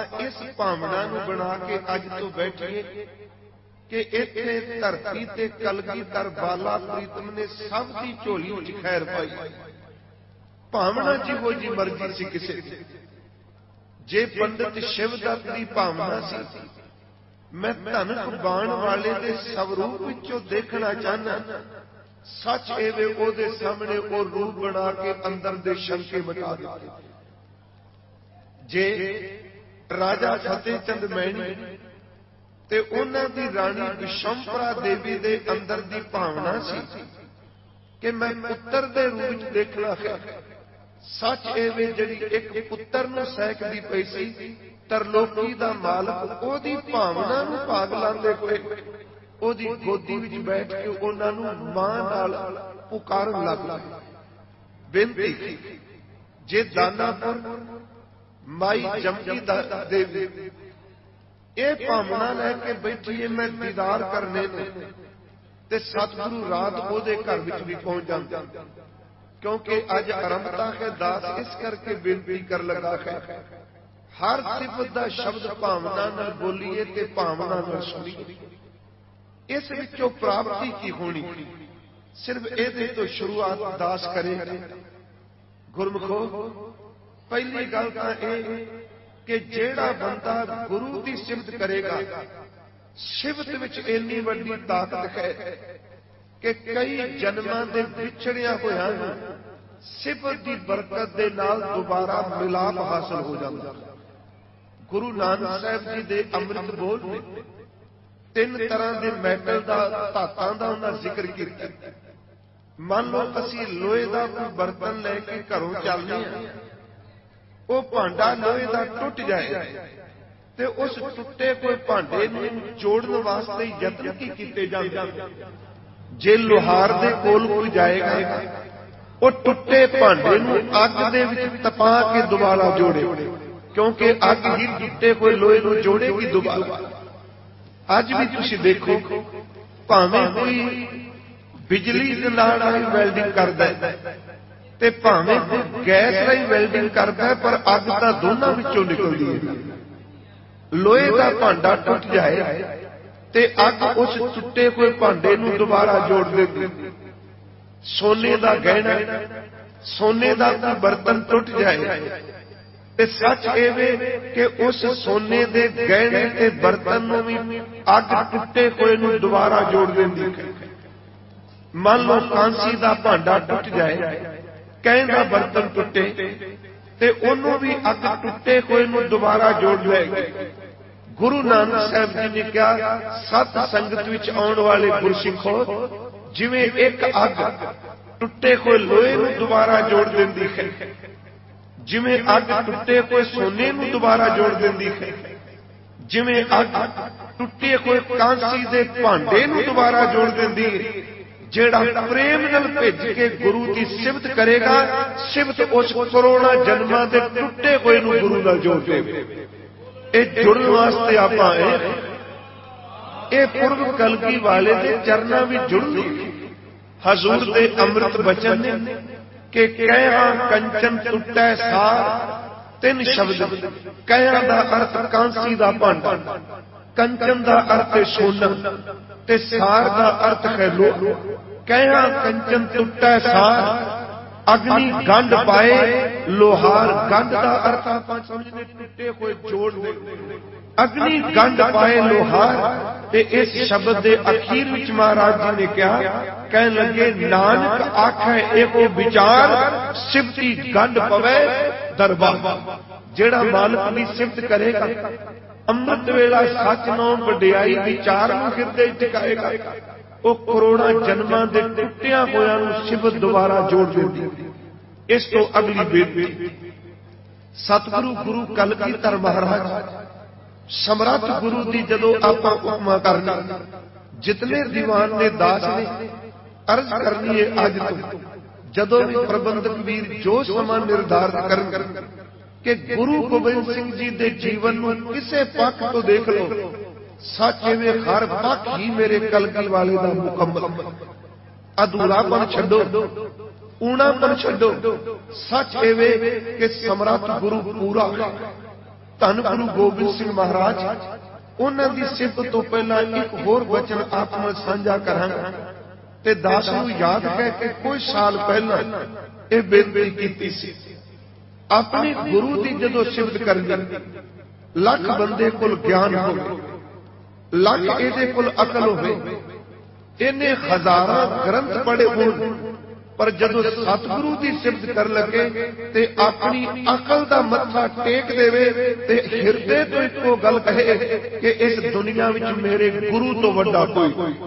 اس بھاونا بنا کے اب تو بیٹھی شیو دت کی بھاونا سی میں کب با والے سوروپ دیکھنا چاہتا سچ ای سامنے وہ روپ بنا کے اندر دے شے مٹا جی ਰਾਜਾ ਫਤਿਹ ਚੰਦ ਮੈਣੀ ਤੇ ਉਹਨਾਂ ਦੀ ਰਾਣੀ ਵਿਸ਼ੰਪਰਾ ਦੇਵੀ ਦੇ ਅੰਦਰ ਦੀ ਭਾਵਨਾ ਸੀ ਕਿ ਮੈਂ ਪੁੱਤਰ ਦੇ ਰੂਪ ਵਿੱਚ ਦੇਖਣਾ ਹੈ ਸੱਚ ਐਵੇਂ ਜਿਹੜੀ ਇੱਕ ਪੁੱਤਰ ਨੂੰ ਸਹਿਕਦੀ ਪਈ ਸੀ ਤਰਲੋਕੀ ਦਾ ਮਾਲਕ ਉਹਦੀ ਭਾਵਨਾ ਨੂੰ ਭਾਗ ਲਾਂਦੇ ਕੋਈ ਉਹਦੀ ਗੋਦੀ ਵਿੱਚ ਬੈਠ ਕੇ ਉਹਨਾਂ ਨੂੰ ਮਾਂ ਨਾਲ ਪੁਕਾਰਨ ਲੱਗ ਪਿਆ ਬੇਨਤੀ ਜੇ ਦਾਨਾਪੁਰ مائی جمکی لے کے بیٹھیے میں دیدار کرنے تے ستگرو رات وہ ہر طبت کا شبد بھاؤنا نہ بولیے بھاونا نہ سنی اس پراپتی کی ہونی صرف یہ تو شروعات داس کرے گرمکھو پہلی گل کا یہ کہ جا بندہ گرو کیے گا شیقت ہوا ہو جائے گرو نانک جی امرت بوجھ تین طرح کے میٹل کا تاتوں کا ان کا ذکر کرو اوہے کا کوئی برتن لے کے گھروں چل رہے ہیں ਉਹ ਭਾਂਡਾ ਲੋਹੇ ਦਾ ਟੁੱਟ ਜਾਏ ਤੇ ਉਸ ਟੁੱਟੇ ਕੋਈ ਭਾਂਡੇ ਨੂੰ ਜੋੜਨ ਵਾਸਤੇ ਯਤਨ ਕੀ ਕੀਤੇ ਜਾਂਦੇ ਜੇ ਲੋਹਾਰ ਦੇ ਕੋਲ ਕੋਈ ਜਾਏਗਾ ਉਹ ਟੁੱਟੇ ਭਾਂਡੇ ਨੂੰ ਅੱਗ ਦੇ ਵਿੱਚ ਤਪਾ ਕੇ ਦੁਬਾਰਾ ਜੋੜੇ ਕਿਉਂਕਿ ਅੱਗ ਹੀ ਟੁੱਟੇ ਕੋਈ ਲੋਹੇ ਨੂੰ ਜੋੜੇਗੀ ਦੁਬਾਰਾ ਅੱਜ ਵੀ ਤੁਸੀਂ ਦੇਖੋ ਭਾਵੇਂ ਕੋਈ ਬਿਜਲੀ ਦੇ ਨਾਲ ਵੈਲਡਿੰਗ ਕਰਦਾ ਹੈ ਤੇ ਭਾਵੇਂ ਗੈਸ ਗੈਸ ਹੀ ਵੈਲਡਿੰਗ ਕਰਦਾ ਪਰ ਅੱਗ ਤਾਂ ਦੋਨਾਂ ਵਿੱਚੋਂ ਨਿਕਲਦੀ ਹੈ ਲੋਹੇ ਦਾ ਭਾਂਡਾ ਟੁੱਟ ਜਾਏ ਤੇ ਅੱਗ ਉਸ ਟੁੱਟੇ ਹੋਏ ਭਾਂਡੇ ਨੂੰ ਦੁਬਾਰਾ ਜੋੜ ਦੇਗੀ ਸੋਨੇ ਦਾ ਗਹਿਣਾ ਸੋਨੇ ਦਾ ਕੋਈ ਬਰਤਨ ਟੁੱਟ ਜਾਏ ਤੇ ਸੱਚ ਇਹ ਵੇ ਕਿ ਉਸ ਸੋਨੇ ਦੇ ਗਹਿਣੇ ਤੇ ਬਰਤਨ ਨੂੰ ਵੀ ਅੱਗ ਟੁੱਟੇ ਹੋਏ ਨੂੰ ਦੁਬਾਰਾ ਜੋੜ ਦਿੰਦੀ ਹੈ ਮੰਨ ਲਓ ਕਾਂਸੀ ਦਾ ਭਾਂਡਾ ਟੁੱਟ ਜਾਏ برتن ٹوٹے بھی اگ ٹوٹے کو دوبارہ جوڑ لے گرو نانک صاحب جی نے سنگت آن والے ایک اگ ٹوٹے کوئی لوے دوبارہ جوڑ دی جی اگ ٹوٹے ہوئے سونے نو دوبارہ جوڑ دن ہے جی اگ ٹوٹے ہوئے کانسی پانڈے دوبارہ جوڑ ہے جیڑا پریم نل کے گرو کی سمت کرے گا سمت اس کروڑا جنما ٹوٹے ہوئے گرو جوڑ چرنوں میں جڑنے ہزور کے امرت بچن کہ کے کنچن ٹوٹے سار تین شبد کا ارتھ کانسی کا کنچن کا ارتھ سونا تے سار سار دا ارتھ لو کہاں کنچن اگنی گنڈ پائے لوہار گنڈ دا ارتھ ہاں سمجھنے ہوئے جوڑ دے اگنی گنڈ پائے لوہار تے اس شبد دے اخیر وچ مہاراج جی نے کہا کہن لگے نانک آکھے ایکو آخو سبتی گنڈ پوے دربار جیڑا مالک کی سمت کرے گا ਅੰਮ੍ਰਿਤ ਵੇਲਾ ਸੱਚ ਨੂੰ ਵਡਿਆਈ ਦੀ ਚਾਰਨ ਹਿਰਦੇ ਟਿਕਾਏਗਾ ਉਹ ਕਰੋੜਾਂ ਜਨਮਾਂ ਦੇ ਟੁੱਟਿਆਂ ਹੋਇਆਂ ਨੂੰ ਸ਼ਿਵ ਦੁਆਰਾ ਜੋੜ ਦਿੰਦੀ ਇਸ ਤੋਂ ਅਗਲੀ ਬੇਨਤੀ ਸਤਿਗੁਰੂ ਗੁਰੂ ਧਰ ਮਹਾਰਾਜ ਸਮਰੱਥ ਗੁਰੂ ਦੀ ਜਦੋਂ ਆਪਾਂ ਉਪਮਾ ਕਰਨੀ ਜਿਤਨੇ ਦੀਵਾਨ ਦੇ ਦਾਸ ਨੇ ਅਰਜ਼ ਕਰਨੀ ਹੈ ਅੱਜ ਤੋਂ ਜਦੋਂ ਵੀ ਪ੍ਰਬੰਧਕ ਵੀਰ ਜੋ ਸਮਾਂ ਨਿਰਧਾਰਤ ਕਰਨ کہ گرو گوبند سنگھ جی دے جیون کسے پک تو دیکھ لو سچ میں ہر پک ہی میرے والے مکمل ادھورا پن چڈو اونا پن سچ کہ سمرت گرو پورا دن گرو گوبند سنگھ مہاراج انہوں کی سب تو پہلے ایک آپ میں ہو سا کرس کو یاد ہے کے کوئی سال پہلے یہ بے بے سی اپنی گرو کی جدو شبت کر لکھ بندے کول گیان ہو لکھ یہ کول اقل ہونے ہزار گرنتھ پڑھے ہو پر جب ستگو کی شبت کر لگے تو اپنی اقل کا مسا ٹیک دے تو ہردے تو ایک گل کہے کہ اس دنیا میرے گرو تو واٹا کوئی